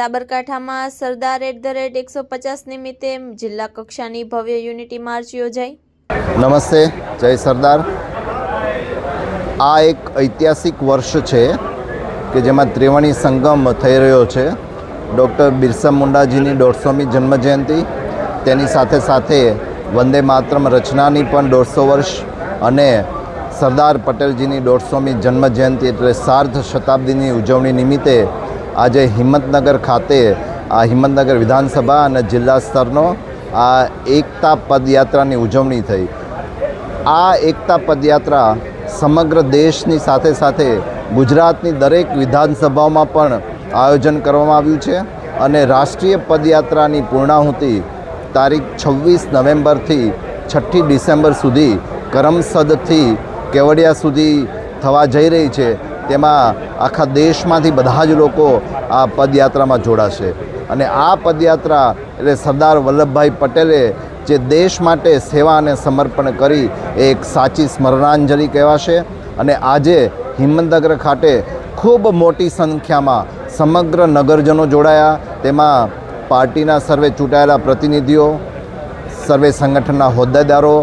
સાબરકાંઠામાં સરદાર at the rate એકસો પચાસ નિમિત્તે જિલ્લા કક્ષાની ભવ્ય યુનિટી માર્ચ યોજાઈ. નમસ્તે, જય સરદાર. આ એક ઐતિહાસિક વર્ષ છે કે જેમાં ત્રિવેણી સંગમ થઈ રહ્યો છે. ડૉક્ટર બિરસા મુંડાજીની દોઢસોમી જન્મજયંતિ, તેની સાથે સાથે વંદે માતરમ રચનાની પણ દોઢસો વર્ષ અને સરદાર પટેલજીની દોઢસોમી જન્મજયંતિ એટલે સાર્ધ શતાબ્દીની ઉજવણી નિમિત્તે આજે હિંમતનગર ખાતે, આ હિંમતનગર વિધાનસભા અને જિલ્લા સ્તરનો આ એકતા પદયાત્રાની ઉજવણી થઈ. આ એકતા પદયાત્રા સમગ્ર દેશની સાથે સાથે ગુજરાતની દરેક વિધાનસભાઓમાં પણ આયોજન કરવામાં આવ્યું છે અને રાષ્ટ્રીય પદયાત્રાની પૂર્ણાહુતિ તારીખ છવ્વીસ નવેમ્બરથી છઠ્ઠી ડિસેમ્બર સુધી કરમસદથી કેવડિયા સુધી થવા જઈ રહી છે. તેમાં આખા દેશમાંથી બધા જ લોકો આ પદયાત્રામાં જોડાશે. અને આ પદયાત્રા એટલે સરદાર વલ્લભભાઈ પટેલે જે દેશ માટે સેવા અને સમર્પણ કરી એ એક સાચી સ્મરણાંજલિ કહેવાશે. અને આજે હિંમતનગર ખાતે ખૂબ મોટી સંખ્યામાં સમગ્ર નગરજનો જોડાયા. તેમાં પાર્ટીના સર્વે ચૂંટાયેલા પ્રતિનિધિઓ, સર્વે સંગઠનના હોદ્દેદારો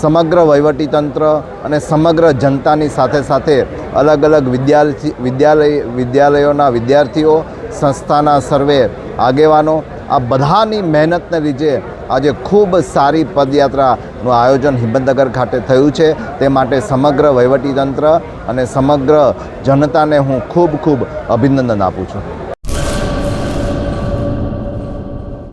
સમગ્ર વહીવટીતંત્ર અને સમગ્ર જનતાની સાથે સાથે અલગ અલગ વિદ્યાર્થી વિદ્યાલય વિદ્યાલયોના વિદ્યાર્થીઓ, સંસ્થાના સર્વે આગેવાનો, આ બધાની મહેનતને લીધે આજે ખૂબ સારી પદયાત્રાનું આયોજન હિંમતનગર ખાતે થયું છે. તે માટે સમગ્ર વહીવટીતંત્ર અને સમગ્ર જનતાને હું ખૂબ ખૂબ અભિનંદન આપું છું.